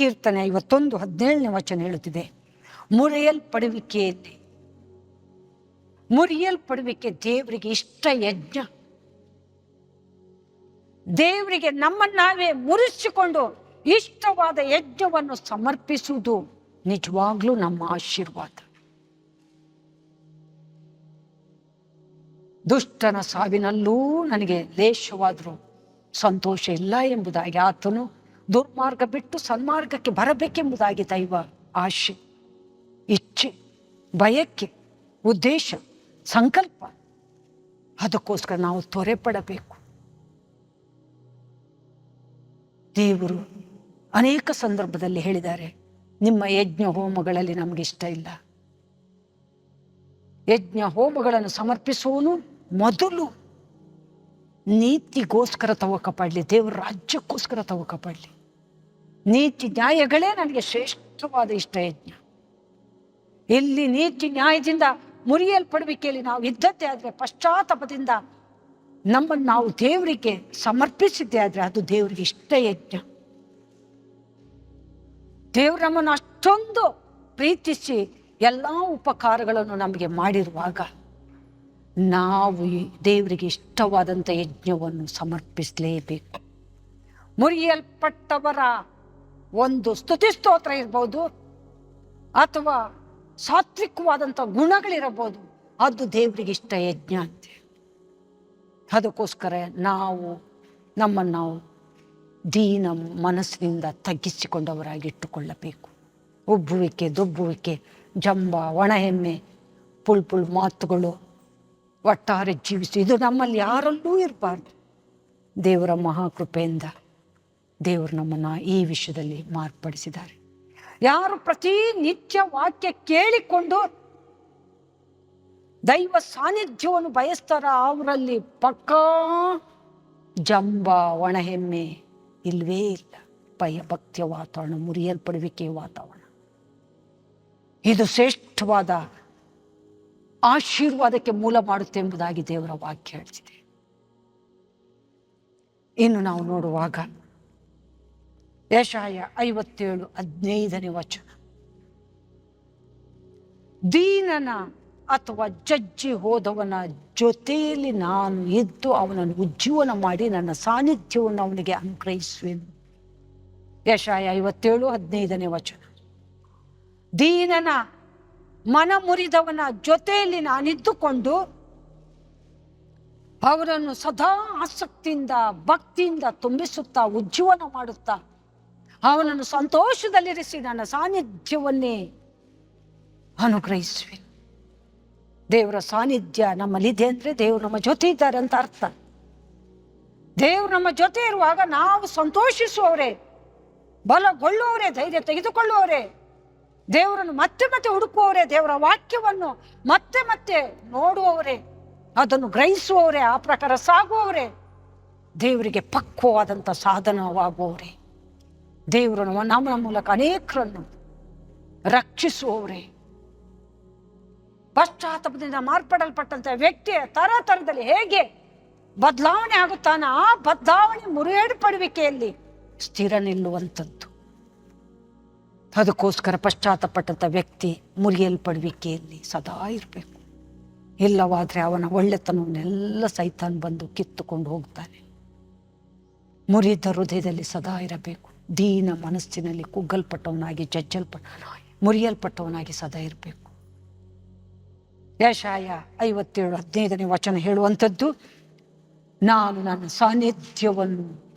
ಕೀರ್ತನೆ ಐವತ್ತೊಂದು ಹದಿನೇಳನೇ ವಚನ ಹೇಳುತ್ತಿದೆ. ಮುರಿಯಲ್ಪಡುವಿಕೆಯಲ್ಲಿ. ಮುರಿಯಲ್ಪಡುವಿಕೆ ದೇವರಿಗೆ ಇಷ್ಟ ಯಜ್ಞ. ದೇವರಿಗೆ ನಮ್ಮನ್ನಾವೇ ಮುರಿಸಿಕೊಂಡು ಇಷ್ಟವಾದ ಯಜ್ಞವನ್ನು ಸಮರ್ಪಿಸುವುದು ನಿಜವಾಗ್ಲೂ ನಮ್ಮ ಆಶೀರ್ವಾದ. ದುಷ್ಟನ ಸಾವಿನಲ್ಲೂ ನನಗೆ ಲೇಷವಾದರೂ ಸಂತೋಷ ಇಲ್ಲ ಎಂಬುದಾಗಿ ಆತನು ದುರ್ಮಾರ್ಗ ಬಿಟ್ಟು ಸನ್ಮಾರ್ಗಕ್ಕೆ ಬರಬೇಕೆಂಬುದಾಗಿ ದೈವ ಆಶೆ, ಇಚ್ಛೆ, ಬಯಕೆ, ಉದ್ದೇಶ, ಸಂಕಲ್ಪ. ಅದಕ್ಕೋಸ್ಕರ ನಾವು ತ್ವರೆಪಡಬೇಕು. ದೇವರು ಅನೇಕ ಸಂದರ್ಭದಲ್ಲಿ ಹೇಳಿದ್ದಾರೆ, ನಿಮ್ಮ ಯಜ್ಞ ಹೋಮಗಳಲ್ಲಿ ನಮಗೆ ಇಷ್ಟ ಇಲ್ಲ. ಯಜ್ಞ ಹೋಮಗಳನ್ನು ಸಮರ್ಪಿಸುವನು ಮೊದಲು. ನೀತಿಗೋಸ್ಕರ ತವಕ ಪಡಲಿ ದೇವರ ರಾಜ್ಯಕ್ಕೋಸ್ಕರ ತವಕ ಪಡಲಿ ನೀತಿ ನ್ಯಾಯಗಳೇ ನನಗೆ ಶ್ರೇಷ್ಠವಾದ ಇಷ್ಟ ಯಜ್ಞ ಇಲ್ಲಿ ನೀತಿ ನ್ಯಾಯದಿಂದ ಮುರಿಯಲ್ಪಡುವಿಕೆಯಲ್ಲಿ ನಾವು ಇದ್ದದ್ದೇ ಆದರೆ ಪಶ್ಚಾತ್ತಾಪದಿಂದ ನಮ್ಮನ್ನು ನಾವು ದೇವರಿಗೆ ಸಮರ್ಪಿಸಿದ್ದೇ ಆದರೆ ಅದು ದೇವರಿಗೆ ಇಷ್ಟ ಯಜ್ಞ ದೇವರು ನಮ್ಮನ್ನು ಅಷ್ಟೊಂದು ಪ್ರೀತಿಸಿ ಎಲ್ಲ ಉಪಕಾರಗಳನ್ನು ನಮಗೆ ಮಾಡಿರುವಾಗ ನಾವು ದೇವರಿಗೆ ಇಷ್ಟವಾದಂಥ ಯಜ್ಞವನ್ನು ಸಮರ್ಪಿಸಲೇಬೇಕು. ಮುರಿಯಲ್ಪಟ್ಟವರ ಒಂದು ಸ್ತುತಿ ಸ್ತೋತ್ರ ಇರ್ಬೋದು ಅಥವಾ ಸಾತ್ವಿಕವಾದಂಥ ಗುಣಗಳಿರಬಹುದು ಅದು ದೇವರಿಗೆ ಇಷ್ಟ, ಯಜ್ಞ ಅಂತೆ ಅದಕ್ಕೋಸ್ಕರ ನಾವು ನಮ್ಮನ್ನು ನಾವು ದೀನ ಮನಸ್ಸಿನಿಂದ ತಗ್ಗಿಸಿಕೊಂಡವರಾಗಿ ಇಟ್ಟುಕೊಳ್ಳಬೇಕು ಉಬ್ಬುವಿಕೆ, ದೊಬ್ಬುವಿಕೆ, ಜಂಬ, ಒಣಹೆಮ್ಮೆ ಪುಳ್ ಪುಳ್ ಮಾತುಗಳು ಒಟ್ಟಾರೆ ಜೀವಿಸಿ. ಇದು ನಮ್ಮಲ್ಲಿ ಯಾರಲ್ಲೂ ಇರಬಾರ್ದು. ದೇವರ ಮಹಾಕೃಪೆಯಿಂದ ದೇವರು ನಮ್ಮನ್ನು ಈ ವಿಷಯದಲ್ಲಿ ಮಾರ್ಪಡಿಸಿದ್ದಾರೆ. ಯಾರು ಪ್ರತಿ ನಿತ್ಯ ವಾಕ್ಯ ಕೇಳಿಕೊಂಡು ದೈವ ಸಾನ್ನಿಧ್ಯವನ್ನು ಬಯಸ್ತಾರ ಅವರಲ್ಲಿ ಪಕ್ಕ ಜಂಬ ಒಣಹೆಮ್ಮೆ ಇಲ್ವೇ ಇಲ್ಲ. ಭಯ ಭಕ್ತಿಯ ವಾತಾವರಣ ಮುರಿಯಲ್ಪಡುವಿಕೆಯ ವಾತಾವರಣ. ಇದು ಶ್ರೇಷ್ಠವಾದ ಆಶೀರ್ವಾದಕ್ಕೆ ಮೂಲ ಮಾಡುತ್ತೆ ಎಂಬುದಾಗಿ ದೇವರ ವಾಕ್ಯ ಹೇಳ್ತಿದೆ. ಇನ್ನು ನಾವು ನೋಡುವಾಗ ಯಶಾಯ ಐವತ್ತೇಳು ಹದಿನೈದನೇ ವಚನ. ದೀನನ ಅಥವಾ ಜಜ್ಜಿ ಹೋದವನ ಜೊತೆಯಲ್ಲಿ ನಾನು ಇದ್ದು ಅವನನ್ನು ಉಜ್ಜೀವನ ಮಾಡಿ ನನ್ನ ಸಾನ್ನಿಧ್ಯವನ್ನು ಅವನಿಗೆ ಅನುಗ್ರಹಿಸುವೆನು. ಯಶಾಯ ಐವತ್ತೇಳು ಹದಿನೈದನೇ ವಚನ. ದೀನನ ಮನ ಮುರಿದವನ ಜೊತೆಯಲ್ಲಿ ನಾನಿದ್ದುಕೊಂಡು ಅವರನ್ನು ಸದಾ ಆಸಕ್ತಿಯಿಂದ ಭಕ್ತಿಯಿಂದ ತುಂಬಿಸುತ್ತಾ ಉಜ್ಜೀವನ ಮಾಡುತ್ತಾ ಅವನನ್ನು ಸಂತೋಷದಲ್ಲಿರಿಸಿ ನನ್ನ ಸಾನ್ನಿಧ್ಯವನ್ನೇ ಅನುಗ್ರಹಿಸುವೆ. ದೇವರ ಸಾನ್ನಿಧ್ಯ ನಮ್ಮಲ್ಲಿದೆ ಅಂದರೆ ದೇವರು ನಮ್ಮ ಜೊತೆ ಇದ್ದಾರೆ ಅಂತ ಅರ್ಥ. ದೇವರು ನಮ್ಮ ಜೊತೆ ಇರುವಾಗ ನಾವು ಸಂತೋಷಿಸುವವರೇ, ಬಲಗೊಳ್ಳುವವರೇ, ಧೈರ್ಯ ತೆಗೆದುಕೊಳ್ಳುವವರೇ, ದೇವರನ್ನು ಮತ್ತೆ ಮತ್ತೆ ಹುಡುಕುವವರೇ, ದೇವರ ವಾಕ್ಯವನ್ನು ಮತ್ತೆ ಮತ್ತೆ ನೋಡುವವರೇ, ಅದನ್ನು ಗ್ರಹಿಸುವವರೇ, ಆ ಪ್ರಕಾರ ಸಾಗುವವರೇ, ದೇವರಿಗೆ ಪಕ್ವವಾದಂಥ ಸಾಧನವಾಗುವವರೇ. ದೇವರು ನಮ್ಮ ಮೂಲಕ ಅನೇಕರನ್ನು ರಕ್ಷಿಸುವವರೇ. ಪಶ್ಚಾತ್ತಾಪದಿಂದ ಮಾರ್ಪಡಲ್ಪಟ್ಟಂತ ವ್ಯಕ್ತಿಯ ತರ ತರದಲ್ಲಿ ಹೇಗೆ ಬದಲಾವಣೆ ಆಗುತ್ತಾನೆ ಆ ಬದಲಾವಣೆ ಮುರಿಯೇಡ್ಪಡುವಿಕೆಯಲ್ಲಿ ಸ್ಥಿರ ನಿಲ್ಲುವಂಥದ್ದು. ಅದಕ್ಕೋಸ್ಕರ ಪಶ್ಚಾತ್ತಪಟ್ಟಂಥ ವ್ಯಕ್ತಿ ಮುರಿಯಲ್ಪಡುವಿಕೆಯಲ್ಲಿ ಸದಾ ಇರಬೇಕು. ಇಲ್ಲವಾದರೆ ಅವನ ಒಳ್ಳೆತನವನ್ನೆಲ್ಲ ಸೈತಾನ್ ಬಂದು ಕಿತ್ತುಕೊಂಡು ಹೋಗ್ತಾನೆ. ಮುರಿದ ಹೃದಯದಲ್ಲಿ ಸದಾ ಇರಬೇಕು. ದೀನ ಮನಸ್ಸಿನಲ್ಲಿ ಕುಗ್ಗಲ್ಪಟ್ಟವನಾಗಿ ಜಜ್ಜಲ್ಪಟ್ಟ, ಮುರಿಯಲ್ಪಟ್ಟವನಾಗಿ ಸದಾ ಇರಬೇಕು. ಯಶಾಯ ಐವತ್ತೇಳು ಹದಿನೈದನೇ ವಚನ ಹೇಳುವಂಥದ್ದು, ನಾನು ನನ್ನ ಸಾನ್ನಿಧ್ಯವನ್ನು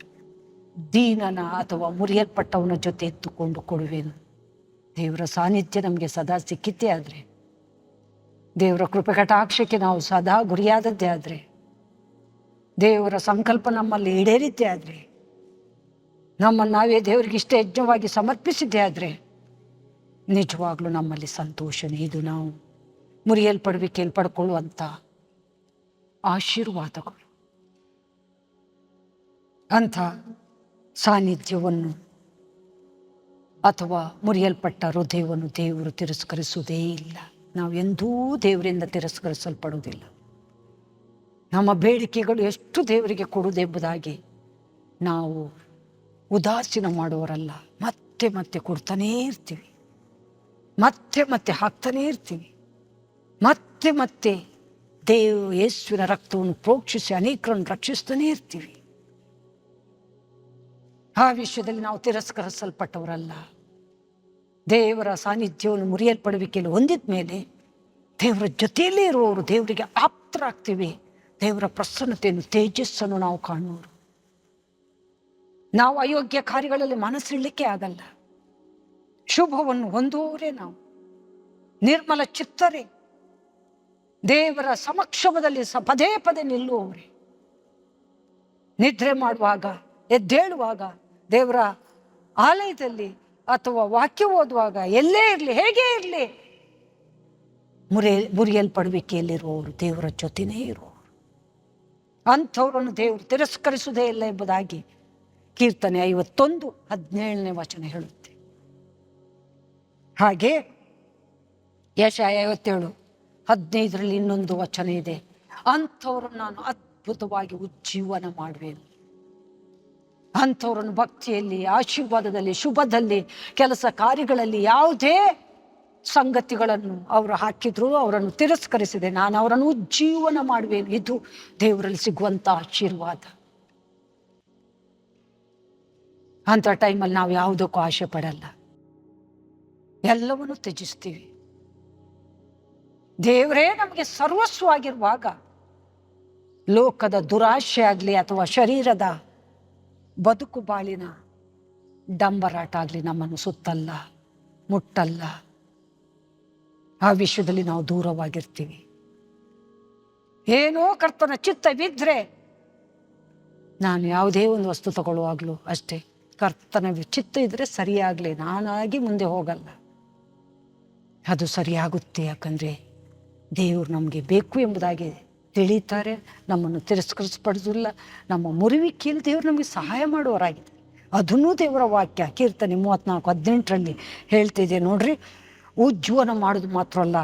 ದೀನನ ಅಥವಾ ಮುರಿಯಲ್ಪಟ್ಟವನ ಜೊತೆ ಎತ್ತುಕೊಂಡು ಕೊಡುವೆನು. ದೇವರ ಸಾನ್ನಿಧ್ಯ ನಮಗೆ ಸದಾ ಸಿಕ್ಕಿದ್ದೇ ಆದರೆ, ದೇವರ ಕೃಪೆ ಕಟಾಕ್ಷಕ್ಕೆ ನಾವು ಸದಾ ಗುರಿಯಾದದ್ದೇ ಆದರೆ, ದೇವರ ಸಂಕಲ್ಪ ನಮ್ಮಲ್ಲಿ ಈಡೇರಿದ್ದೇ ಆದರೆ ನಮ್ಮನ್ನು ನಾವೇ ದೇವರಿಗೆ ಇಷ್ಟ ಯಜ್ಞವಾಗಿ ಸಮರ್ಪಿಸಿದ್ದೇ ಆದರೆ ನಿಜವಾಗ್ಲೂ ನಮ್ಮಲ್ಲಿ ಸಂತೋಷನೇ ಇದು ನಾವು ಮುರಿಯಲ್ಪಡುವಿಕೆಯಲ್ಲಿ ಪಡ್ಕೊಳ್ಳುವಂಥ ಆಶೀರ್ವಾದಗಳು. ಅಂಥ ಸಾನ್ನಿಧ್ಯವನ್ನು ಅಥವಾ ಮುರಿಯಲ್ಪಟ್ಟ ಹೃದಯವನ್ನು ದೇವರು ತಿರಸ್ಕರಿಸುವುದೇ ಇಲ್ಲ. ನಾವು ಎಂದೂ ದೇವರಿಂದ ತಿರಸ್ಕರಿಸಲ್ಪಡುವುದಿಲ್ಲ. ನಮ್ಮ ಬೇಡಿಕೆಗಳು ಎಷ್ಟು ದೇವರಿಗೆ ಕೊಡುವುದೆಂಬುದಾಗಿ ನಾವು ಉದಾಸೀನ ಮಾಡುವವರಲ್ಲ. ಮತ್ತೆ ಮತ್ತೆ ಮತ್ತೆ ಕೊಡ್ತಾನೇ ಇರ್ತೀವಿ. ಮತ್ತೆ ಮತ್ತೆ ಹಾಕ್ತಾನೇ ಇರ್ತೀವಿ. ಮತ್ತೆ ಮತ್ತೆ ದೇವ ಯೇಸುವಿನ ರಕ್ತವನ್ನು ಪ್ರೋಕ್ಷಿಸಿ ಅನೇಕರನ್ನು ರಕ್ಷಿಸ್ತಾನೇ ಇರ್ತೀವಿ. ಆ ವಿಷಯದಲ್ಲಿ ನಾವು ತಿರಸ್ಕರಿಸಲ್ಪಟ್ಟವರಲ್ಲ. ದೇವರ ಸಾನ್ನಿಧ್ಯವನ್ನು ಮುರಿಯಲ್ಪಡುವಿಕೆಯಲ್ಲಿ ಹೊಂದಿದ ಮೇಲೆ ದೇವರ ಜೊತೆಯಲ್ಲೇ ಇರುವವರು ದೇವರಿಗೆ ಆಪ್ತರಾಗ್ತೀವಿ. ದೇವರ ಪ್ರಸನ್ನತೆಯನ್ನು ತೇಜಸ್ಸನ್ನು ನಾವು ಕಾಣುವರು. ನಾವು ಅಯೋಗ್ಯ ಕಾರ್ಯಗಳಲ್ಲಿ ಮನಸ್ಸಿಡ್ಲಿಕ್ಕೆ ಆಗಲ್ಲ. ಶುಭವನ್ನು ಹೊಂದುವವರೇ ನಾವು. ನಿರ್ಮಲ ಚಿತ್ತರೇ. ದೇವರ ಸಮಕ್ಷಮದಲ್ಲಿ ಸ ಪದೇ ಪದೇ ನಿಲ್ಲುವವರೇ. ನಿದ್ರೆ ಮಾಡುವಾಗ, ಎದ್ದೇಳುವಾಗ, ದೇವರ ಆಲಯದಲ್ಲಿ ಅಥವಾ ವಾಕ್ಯ ಓದುವಾಗ, ಎಲ್ಲೇ ಇರಲಿ, ಹೇಗೆ ಇರಲಿ, ಮುರಿ, ಮುರಿಯಲ್ಪಡುವಿಕೆಯಲ್ಲಿರುವವರು ದೇವರ ಜೊತೆನೇ ಇರುವವರು. ಅಂಥವರನ್ನು ದೇವರು ತಿರಸ್ಕರಿಸುವುದೇ ಇಲ್ಲ ಎಂಬುದಾಗಿ ಕೀರ್ತನೆ ಐವತ್ತೊಂದು ಹದಿನೇಳನೇ ವಚನ ಹೇಳುತ್ತೆ. ಹಾಗೆ ಯಶ ಐವತ್ತೇಳು ಹದಿನೈದರಲ್ಲಿ ಇನ್ನೊಂದು ವಚನ ಇದೆ. ಅಂಥವ್ರು ನಾನು ಅದ್ಭುತವಾಗಿ ಉಜ್ಜೀವನ ಮಾಡುವೆನು. ಅಂಥವ್ರನ್ನು ಭಕ್ತಿಯಲ್ಲಿ, ಆಶೀರ್ವಾದದಲ್ಲಿ, ಶುಭದಲ್ಲಿ, ಕೆಲಸ ಕಾರ್ಯಗಳಲ್ಲಿ ಯಾವುದೇ ಸಂಗತಿಗಳನ್ನು ಅವರು ಹಾಕಿದ್ರು ಅವರನ್ನು ತಿರಸ್ಕರಿಸಿದೆ. ನಾನು ಅವರನ್ನು ಉಜ್ಜೀವನ ಮಾಡುವೆನು. ಇದು ದೇವರಲ್ಲಿ ಸಿಗುವಂಥ ಆಶೀರ್ವಾದ. ಅಂಥ ಟೈಮಲ್ಲಿ ನಾವು ಯಾವುದಕ್ಕೂ ಆಸೆ ಪಡಲ್ಲ. ಎಲ್ಲವನ್ನು ತ್ಯಜಿಸ್ತೀವಿ. ದೇವರೇ ನಮಗೆ ಸರ್ವಸ್ವವಾಗಿರುವಾಗ ಲೋಕದ ದುರಾಶೆ ಆಗಲಿ ಅಥವಾ ಶರೀರದ ಬದುಕು ಬಾಳಿನ ಡಂಬರಾಟ ಆಗಲಿ ನಮ್ಮನ್ನು ಸುತ್ತಲ್ಲ, ಮುಟ್ಟಲ್ಲ. ಆ ವಿಷಯದಲ್ಲಿ ನಾವು ದೂರವಾಗಿರ್ತೀವಿ. ಏನೋ ಕರ್ತನ ಚಿತ್ತ ಬಿದ್ದರೆ ನಾನು ಯಾವುದೇ ಒಂದು ವಸ್ತು ತಗೊಳ್ಳುವಾಗಲೂ ಅಷ್ಟೇ. ಕರ್ತನ ಚಿತ್ತ ಇದ್ದರೆ ಸರಿಯಾಗಲಿ, ನಾನಾಗಿ ಮುಂದೆ ಹೋಗಲ್ಲ. ಅದು ಸರಿಯಾಗುತ್ತೆ, ಯಾಕಂದರೆ ದೇವರು ನಮಗೆ ಬೇಕು ಎಂಬುದಾಗಿ ತಿಳಿತಾರೆ, ನಮ್ಮನ್ನು ತಿರಸ್ಕರಿಸಪಡಿಸಿಲ್ಲ ನಮ್ಮ ಮುರಿವಿಕೆಯಲ್ಲಿ ದೇವರು ನಮಗೆ ಸಹಾಯ ಮಾಡುವವರಾಗಿದೆ. ಅದನ್ನೂ ದೇವರ ವಾಕ್ಯ, ಕೀರ್ತನೆ ಮೂವತ್ತ್ನಾಲ್ಕು ಹದಿನೆಂಟರಲ್ಲಿ ಹೇಳ್ತಿದೆ ನೋಡ್ರಿ, ಉಜ್ಜೀವನ ಮಾಡೋದು ಮಾತ್ರ ಅಲ್ಲ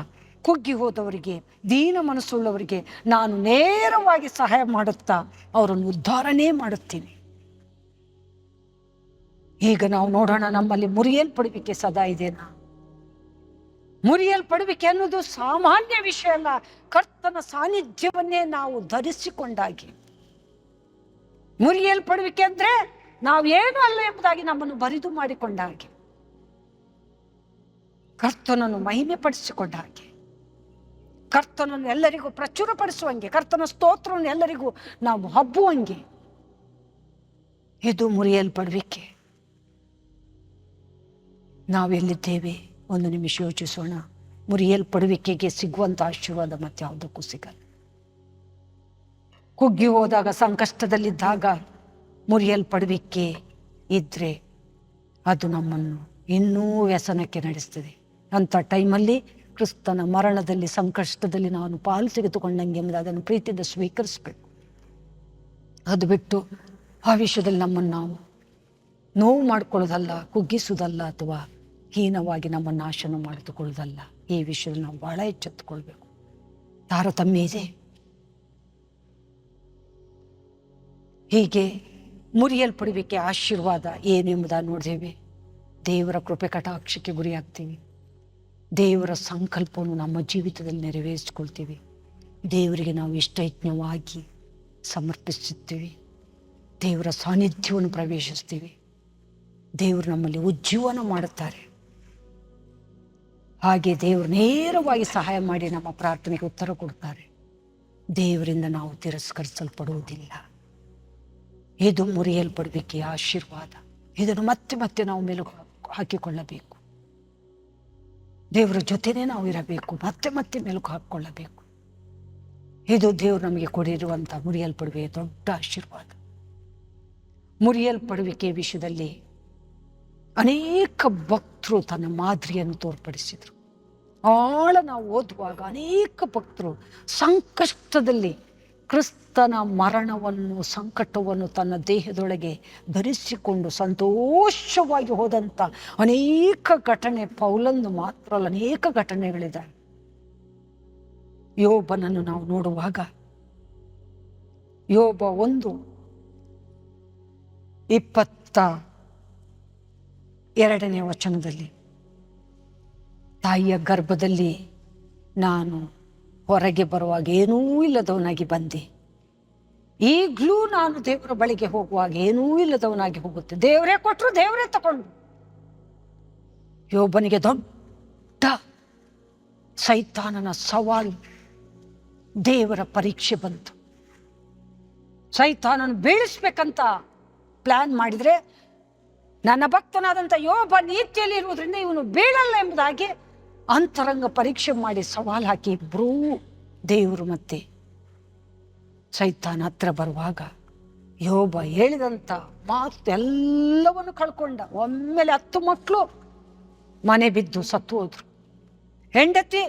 ಕುಗ್ಗಿ ಹೋದವರಿಗೆ, ದೀನ ಮನಸ್ಸುಳ್ಳವರಿಗೆ ನಾನು ನೇರವಾಗಿ ಸಹಾಯ ಮಾಡುತ್ತಾ, ಅವರನ್ನು ಉದ್ಧಾರನೇ ಮಾಡುತ್ತೀನಿ. ಈಗ ನಾವು ನೋಡೋಣ ನಮ್ಮಲ್ಲಿ ಮುರಿಯಲ್ಪಡುವಿಕೆ ಸದಾ ಇದೆನಾ ಮುರಿಯಲ್ಪಡುವಿಕೆ ಅನ್ನೋದು ಸಾಮಾನ್ಯ ವಿಷಯ ಅಲ್ಲ. ಕರ್ತನ ಸಾನ್ನಿಧ್ಯವನ್ನೇ ನಾವು ಧರಿಸಿಕೊಂಡಾಗಿ. ಮುರಿಯಲ್ಪಡುವಿಕೆ ಅಂದ್ರೆ ನಾವು ಏನು ಅಲ್ಲ ಎಂಬುದಾಗಿ ನಮ್ಮನ್ನು ಬರಿದು ಮಾಡಿಕೊಂಡ ಹಾಗೆ ಕರ್ತನನ್ನು ಮಹಿಮೆ ಪಡಿಸಿಕೊಂಡ ಹಾಗೆ ಕರ್ತನನ್ನು ಎಲ್ಲರಿಗೂ ಪ್ರಚುರಪಡಿಸುವಂಗೆ, ಕರ್ತನ ಸ್ತೋತ್ರವನ್ನು ಎಲ್ಲರಿಗೂ ನಾವು ಹಬ್ಬುವಂಗೆ. ಇದು ಮುರಿಯಲ್ಪಡುವಿಕೆ. ನಾವೆಲ್ಲಿದ್ದೇವೆ? ಒಂದು ನಿಮಿಷ ಯೋಚಿಸೋಣ. ಮುರಿಯಲ್ಪಡುವಿಕೆಗೆ ಸಿಗುವಂಥ ಆಶೀರ್ವಾದ ಮತ್ತೆ ಯಾವುದಕ್ಕೂ ಸಿಗಲ್ಲ. ಕುಗ್ಗಿ ಹೋದಾಗ, ಸಂಕಷ್ಟದಲ್ಲಿದ್ದಾಗ ಮುರಿಯಲ್ಪಡುವಿಕೆ ಇದ್ದರೆ ಅದು ನಮ್ಮನ್ನು ಇನ್ನೂ ವ್ಯಸನಕ್ಕೆ ನಡೆಸ್ತದೆ. ಅಂಥ ಟೈಮಲ್ಲಿ ಕ್ರಿಸ್ತನ ಮರಣದಲ್ಲಿ, ಸಂಕಷ್ಟದಲ್ಲಿ ನಾನು ಪಾಲು ತೆಗೆದುಕೊಂಡಂಗೆ ಅಂದರೆ ಅದನ್ನು ಪ್ರೀತಿಯಿಂದ ಸ್ವೀಕರಿಸಬೇಕು. ಅದು ಬಿಟ್ಟು ಆ ವಿಷಯದಲ್ಲಿ ನಮ್ಮನ್ನು ನಾವು ನೋವು ಮಾಡ್ಕೊಳ್ಳೋದಲ್ಲ ಕುಗ್ಗಿಸೋದಲ್ಲ ಅಥವಾ ಹೀನವಾಗಿ ನಮ್ಮ ನಾಶನ ಮಾಡಿದುಕೊಳ್ಳೋದಲ್ಲ ಈ ವಿಷಯದಲ್ಲಿ ನಾವು ಬಹಳ ಎಚ್ಚೆತ್ತುಕೊಳ್ಬೇಕು. ತಾರತಮ್ಯ ಇದೆ ಹೀಗೆ ಮುರಿಯಲ್ಪಡುವಿಕೆ ಆಶೀರ್ವಾದ ಏನು ಎಂಬುದನ್ನು ನೋಡಿದ್ದೇವೆ ದೇವರ ಕೃಪೆ ಕಟಾಕ್ಷಕ್ಕೆ ಗುರಿಯಾಗ್ತೀವಿ. ದೇವರ ಸಂಕಲ್ಪವನ್ನು ನಮ್ಮ ಜೀವಿತದಲ್ಲಿ ನೆರವೇರಿಸ್ಕೊಳ್ತೀವಿ. ದೇವರಿಗೆ ನಾವು ಇಷ್ಟಯಜ್ಞವಾಗಿ ಸಮರ್ಪಿಸುತ್ತೀವಿ ದೇವರ ಸಾನ್ನಿಧ್ಯವನ್ನು ಪ್ರವೇಶಿಸ್ತೀವಿ. ದೇವರು ನಮ್ಮಲ್ಲಿ ಉಜ್ಜೀವನ ಮಾಡುತ್ತಾರೆ. ಹಾಗೆ ದೇವರು ನೇರವಾಗಿ ಸಹಾಯ ಮಾಡಿ ನಮ್ಮ ಪ್ರಾರ್ಥನೆಗೆ ಉತ್ತರ ಕೊಡ್ತಾರೆ. ದೇವರಿಂದ ನಾವು ತಿರಸ್ಕರಿಸಲ್ಪಡುವುದಿಲ್ಲ. ಇದು ಮುರಿಯಲ್ಪಡಬೇಕೆ ಆಶೀರ್ವಾದ. ಇದನ್ನು ಮತ್ತೆ ಮತ್ತೆ ನಾವು ಮೆಲುಕು ಹಾಕಿಕೊಳ್ಳಬೇಕು. ದೇವರ ಜೊತೆನೇ ನಾವು ಇರಬೇಕು. ಮತ್ತೆ ಮತ್ತೆ ಮೆಲುಕು ಹಾಕಿಕೊಳ್ಳಬೇಕು. ಇದು ದೇವರು ನಮಗೆ ಕೊಡಿರುವಂಥ ಮುರಿಯಲ್ಪಡುವೆ ದೊಡ್ಡ ಆಶೀರ್ವಾದ. ಮುರಿಯಲ್ಪಡುವಿಕೆ ವಿಷಯದಲ್ಲಿ ಅನೇಕ ಭಕ್ತರು ತನ್ನ ಮಾದರಿಯನ್ನು ತೋರ್ಪಡಿಸಿದರು. ಆಳ ನಾವು ಓದುವಾಗ ಅನೇಕ ಭಕ್ತರು ಸಂಕಷ್ಟದಲ್ಲಿ ಕ್ರಿಸ್ತನ ಮರಣವನ್ನು, ಸಂಕಟವನ್ನು ತನ್ನ ದೇಹದೊಳಗೆ ಧರಿಸಿಕೊಂಡು ಸಂತೋಷವಾಗಿ ಹೋದಂಥ ಅನೇಕ ಘಟನೆ ಪೌಲಂದು ಮಾತ್ರ ಅಲ್ಲ, ಅನೇಕ ಘಟನೆಗಳಿದೆ ಯೋಬನನ್ನು ನಾವು ನೋಡುವಾಗ ಯೋಬ ಒಂದು ಇಪ್ಪತ್ತ ಎರಡನೇ ವಚನದಲ್ಲಿ. ತಾಯಿಯ ಗರ್ಭದಲ್ಲಿ ನಾನು ಹೊರಗೆ ಬರುವಾಗ ಏನೂ ಇಲ್ಲದವನಾಗಿ ಬಂದೆ. ಈಗಲೂ ನಾನು ದೇವರ ಬಳಿಗೆ ಹೋಗುವಾಗ ಏನೂ ಇಲ್ಲದವನಾಗಿ ಹೋಗುತ್ತೆ. ದೇವರೇ ಕೊಟ್ಟರು, ದೇವರೇ ತಗೊಂಡು. ಯೋಬನಿಗೆ ದೊಡ್ಡ ಸೈತಾನನ ಸವಾಲು ದೇವರ ಪರೀಕ್ಷೆ ಬಂತು. ಸೈತಾನನ ಬೀಳಿಸ್ಬೇಕಂತ ಪ್ಲಾನ್ ಮಾಡಿದ್ರೆ ನನ್ನ ಭಕ್ತನಾದಂಥ ಯೋಬ ನೀತಿಯಲ್ಲಿ ಇರುವುದರಿಂದ ಇವನು ಬೀಳಲ್ಲ ಎಂಬುದಾಗಿ ಅಂತರಂಗ ಪರೀಕ್ಷೆ ಮಾಡಿ ಸವಾಲು ಹಾಕಿ ಇಬ್ಬರೂ ದೇವರು ಮತ್ತೆ ಸೈತಾನ ಹತ್ರ ಬರುವಾಗ ಯೋಬ ಹೇಳಿದಂಥ ಮಾತು ಎಲ್ಲವನ್ನು ಕಳ್ಕೊಂಡ. ಒಮ್ಮೆಲೆ ಹತ್ತು ಮಕ್ಕಳು ಮನೆ ಬಿದ್ದು ಸತ್ತು ಹೋದ್ರು. ಹೆಂಡತಿ,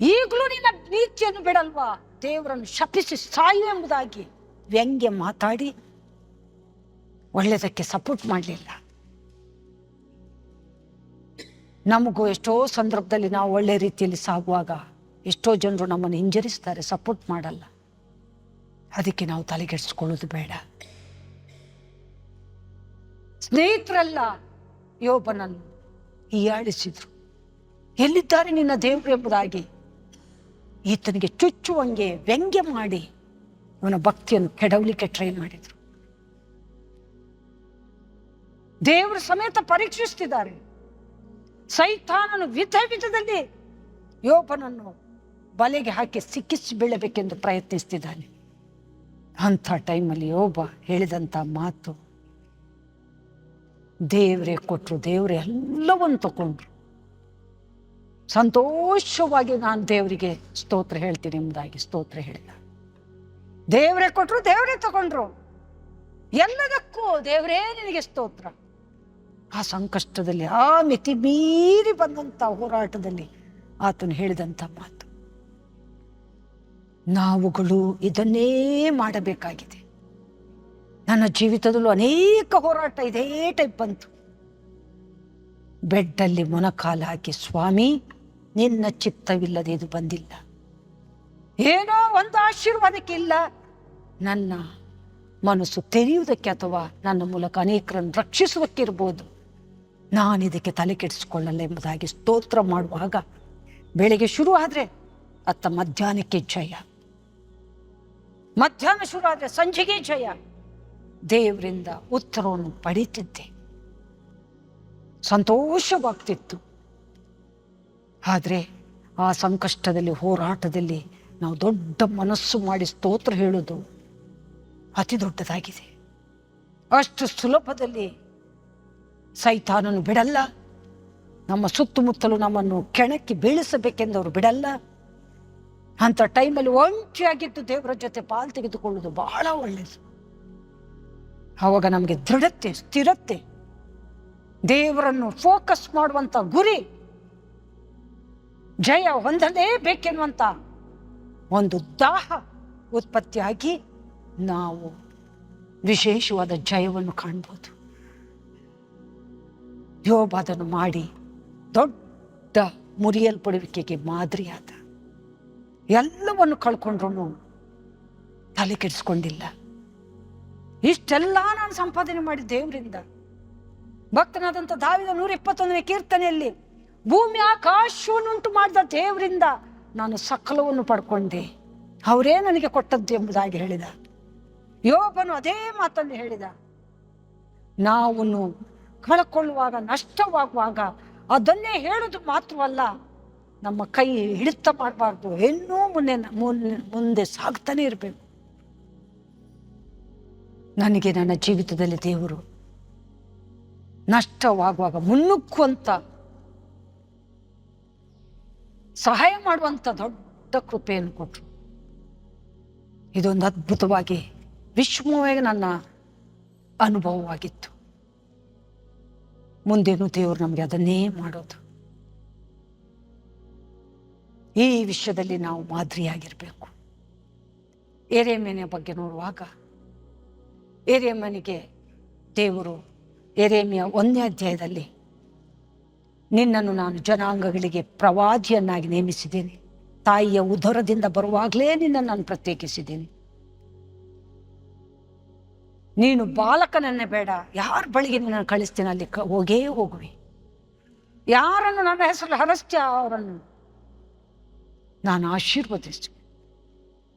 ಈಗಲೂ ನಿನ್ನ ನೀತಿಯನ್ನು ಬಿಡಲ್ವಾ? ದೇವರನ್ನು ಶಪಿಸಿ ಸಾಯು ಎಂಬುದಾಗಿ ವ್ಯಂಗ್ಯ ಮಾತಾಡಿ ಒಳ್ಳೆಯದಕ್ಕೆ ಸಪೋರ್ಟ್ ಮಾಡಲಿಲ್ಲ. ನಮಗೂ ಎಷ್ಟೋ ಸಂದರ್ಭದಲ್ಲಿ ನಾವು ಒಳ್ಳೆ ರೀತಿಯಲ್ಲಿ ಸಾಗುವಾಗ ಎಷ್ಟೋ ಜನರು ನಮ್ಮನ್ನು ಹಿಂಜರಿಸ್ತಾರೆ ಸಪೋರ್ಟ್ ಮಾಡಲ್ಲ. ಅದಕ್ಕೆ ನಾವು ತಲೆಗೆಡಿಸ್ಕೊಳ್ಳೋದು ಬೇಡ. ಸ್ನೇಹಿತರೆಲ್ಲ ಯೋಬನನ್ನು ಹೀಯಾಳಿಸಿದ್ರು. ಎಲ್ಲಿದ್ದಾರೆ ನಿನ್ನ ದೇವರು ಎಂಬುದಾಗಿ ಈತನಿಗೆ ಚುಚ್ಚುವಂಗೆ ವ್ಯಂಗ್ಯ ಮಾಡಿ ಅವನ ಭಕ್ತಿಯನ್ನು ಕೆಡವಲಿಕ್ಕೆ ಟ್ರೈ ಮಾಡಿದ್ರು. ದೇವರು ಸಮೇತ ಪರೀಕ್ಷಿಸ್ತಿದ್ದಾರೆ. ಸೈತಾನನು ವಿಧ ವಿಧದಲ್ಲಿ ಯೋಬನನ್ನು ಬಲೆಗೆ ಹಾಕಿ ಸಿಕ್ಕಿಸಿ ಬೀಳಬೇಕೆಂದು ಪ್ರಯತ್ನಿಸ್ತಿದ್ದಾನೆ. ಅಂಥ ಟೈಮಲ್ಲಿ ಯೋಬ ಹೇಳಿದಂಥ ಮಾತು ದೇವರೇ ಕೊಟ್ಟರು, ದೇವರೇ ಎಲ್ಲವನ್ನು ತಗೊಂಡ್ರು ಸಂತೋಷವಾಗಿ ನಾನು ದೇವರಿಗೆ ಸ್ತೋತ್ರ ಹೇಳ್ತೀನಿ ಎಂಬುದಾಗಿ ಸ್ತೋತ್ರ ಹೇಳಿದ. ದೇವರೇ ಕೊಟ್ಟರು, ದೇವರೇ ತಗೊಂಡ್ರು ಎಲ್ಲದಕ್ಕೂ ದೇವರೇ ನಿನಗೆ ಸ್ತೋತ್ರ. ಆ ಸಂಕಷ್ಟದಲ್ಲಿ, ಆ ಮಿತಿ ಮೀರಿ ಬಂದಂಥ ಹೋರಾಟದಲ್ಲಿ ಆತನು ಹೇಳಿದಂಥ ಮಾತು. ನಾವುಗಳು ಇದನ್ನೇ ಮಾಡಬೇಕಾಗಿದೆ. ನನ್ನ ಜೀವಿತದಲ್ಲೂ ಅನೇಕ ಹೋರಾಟ ಇದೇ ಟೈಪ್ ಬಂತು. ಬೆಡ್ಡಲ್ಲಿ ಮೊನಕಾಲ ಹಾಕಿ, ಸ್ವಾಮಿ, ನಿನ್ನ ಚಿತ್ತವಿಲ್ಲದೆ ಇದು ಬಂದಿಲ್ಲ. ಏನೋ ಒಂದು ಆಶೀರ್ವಾದಕ್ಕೆ ಇಲ್ಲ. ನನ್ನ ಮನಸ್ಸು ತೆರೆಯುವುದಕ್ಕೆ ಅಥವಾ ನನ್ನ ಮೂಲಕ ಅನೇಕರನ್ನು ರಕ್ಷಿಸುವುದಕ್ಕಿರ್ಬೋದು ನಾನು ಇದಕ್ಕೆ ತಲೆ ಕೆಡಿಸಿಕೊಳ್ಳಲ್ಲ ಎಂಬುದಾಗಿ ಸ್ತೋತ್ರ ಮಾಡುವಾಗ ಬೆಳಿಗ್ಗೆ ಶುರು ಆದರೆ ಅತ್ತ ಮಧ್ಯಾಹ್ನಕ್ಕೆ ಜಯ. ಮಧ್ಯಾಹ್ನ ಶುರು ಆದರೆ ಸಂಜೆಗೆ ಜಯ. ದೇವರಿಂದ ಉತ್ತರವನ್ನು ಪಡೀತಿದ್ದೆ ಸಂತೋಷವಾಗ್ತಿತ್ತು. ಆದರೆ ಆ ಸಂಕಷ್ಟದಲ್ಲಿ, ಹೋರಾಟದಲ್ಲಿ ನಾವು ದೊಡ್ಡ ಮನಸ್ಸು ಮಾಡಿ ಸ್ತೋತ್ರ ಹೇಳೋದು ಅತಿ ದೊಡ್ಡದಾಗಿದೆ. ಅಷ್ಟು ಸುಲಭದಲ್ಲಿ ಸೈತಾನನು ಬಿಡಲ್ಲ. ನಮ್ಮ ಸುತ್ತಮುತ್ತಲು ನಮ್ಮನ್ನು ಕೆಣಕ್ಕೆ ಬೀಳಿಸಬೇಕೆಂದು ಅವರು ಬಿಡಲ್ಲ. ಅಂಥ ಟೈಮಲ್ಲಿ ಒಂಟಿಯಾಗಿದ್ದು ದೇವರ ಜೊತೆ ಪಾಲ್ ತೆಗೆದುಕೊಳ್ಳೋದು ಬಹಳ ಒಳ್ಳೆಯದು. ಆವಾಗ ನಮಗೆ ದೃಢತೆ, ಸ್ಥಿರತೆ, ದೇವರನ್ನು ಫೋಕಸ್ ಮಾಡುವಂಥ ಗುರಿ, ಜಯ ಹೊಂದಲೇಬೇಕೆನ್ನುವಂಥ ಒಂದು ದಾಹ ಉತ್ಪತ್ತಿಯಾಗಿ ನಾವು ವಿಶೇಷವಾದ ಜಯವನ್ನು ಕಾಣ್ಬೋದು. ಯೋಬ ಅದನ್ನು ಮಾಡಿ ದೊಡ್ಡ ಮುರಿಯಲ್ಪಡುವಿಕೆಗೆ ಮಾದರಿಯಾದ. ಎಲ್ಲವನ್ನು ಕಳ್ಕೊಂಡ್ರು ತಲೆ ಕೆಡಿಸ್ಕೊಂಡಿಲ್ಲ. ಇಷ್ಟೆಲ್ಲ ನಾನು ಸಂಪಾದನೆ ಮಾಡಿ ದೇವರಿಂದ. ಭಕ್ತನಾದಂಥ ದಾವಿದ ನೂರ ಇಪ್ಪತ್ತೊಂದನೇ ಕೀರ್ತನೆಯಲ್ಲಿ ಭೂಮಿ ಆಕಾಶವನ್ನುಂಟು ಮಾಡಿದ ದೇವರಿಂದ ನಾನು ಸಕಲವನ್ನು ಪಡ್ಕೊಂಡೆ. ಅವರೇ ನನಗೆ ಕೊಟ್ಟದ್ದು ಎಂಬುದಾಗಿ ಹೇಳಿದ. ಯೋಬನು ಅದೇ ಮಾತನ್ನು ಹೇಳಿದ. ನಾವು ಕಳ್ಕೊಳ್ಳುವಾಗ, ನಷ್ಟವಾಗುವಾಗ ಅದನ್ನೇ ಹೇಳೋದು ಮಾತ್ರವಲ್ಲ ನಮ್ಮ ಕೈ ಹಿಡಿತ ಮಾಡಬಾರ್ದು. ಇನ್ನೂ ಮುನ್ನೆ ಮುಂದೆ ಸಾಗ್ತಾನೆ ಇರಬೇಕು. ನನಗೆ ನನ್ನ ಜೀವಿತದಲ್ಲಿ ದೇವರು ನಷ್ಟವಾಗುವಾಗ ಮುನ್ನುಕ್ಕುವಂತ ಸಹಾಯ ಮಾಡುವಂಥ ದೊಡ್ಡ ಕೃಪೆಯನ್ನು ಕೊಟ್ಟರು ಇದೊಂದು ಅದ್ಭುತವಾಗಿ ವಿಶ್ವವೇ ನನ್ನ ಅನುಭವವಾಗಿತ್ತು. ಮುಂದೇನು ದೇವರು ನಮಗೆ ಅದನ್ನೇ ಮಾಡೋದು. ಈ ವಿಷಯದಲ್ಲಿ ನಾವು ಮಾದರಿಯಾಗಿರಬೇಕು. ಎರೆಮೆನೆಯ ಬಗ್ಗೆ ನೋಡುವಾಗ ಎರೆಮನಿಗೆ ದೇವರು ಎರೆಮಿಯ ಒಂದನೇ ಅಧ್ಯಾಯದಲ್ಲಿ ನಿನ್ನನ್ನು ನಾನು ಜನಾಂಗಗಳಿಗೆ ಪ್ರವಾದಿಯನ್ನಾಗಿ ನೇಮಿಸಿದ್ದೇನೆ. ತಾಯಿಯ ಉದರದಿಂದ ಬರುವಾಗಲೇ ನಿನ್ನನ್ನು ನಾನು ಪ್ರತ್ಯೇಕಿಸಿದ್ದೀನಿ. ನೀನು ಬಾಲಕನನ್ನೇ ಬೇಡ. ಯಾರ ಬಳಿಗೆ ನಿನ್ನನ್ನು ಕಳಿಸ್ತೀನಿ ಅಲ್ಲಿ ಕ, ಹೋಗೇ ಹೋಗುವೆ. ಯಾರನ್ನು ನನ್ನ ಹೆಸರು ಹರಸ್ತ್ಯ ಅವರನ್ನು? ನಾನು ಆಶೀರ್ವದಿಸ್ತೀನಿ.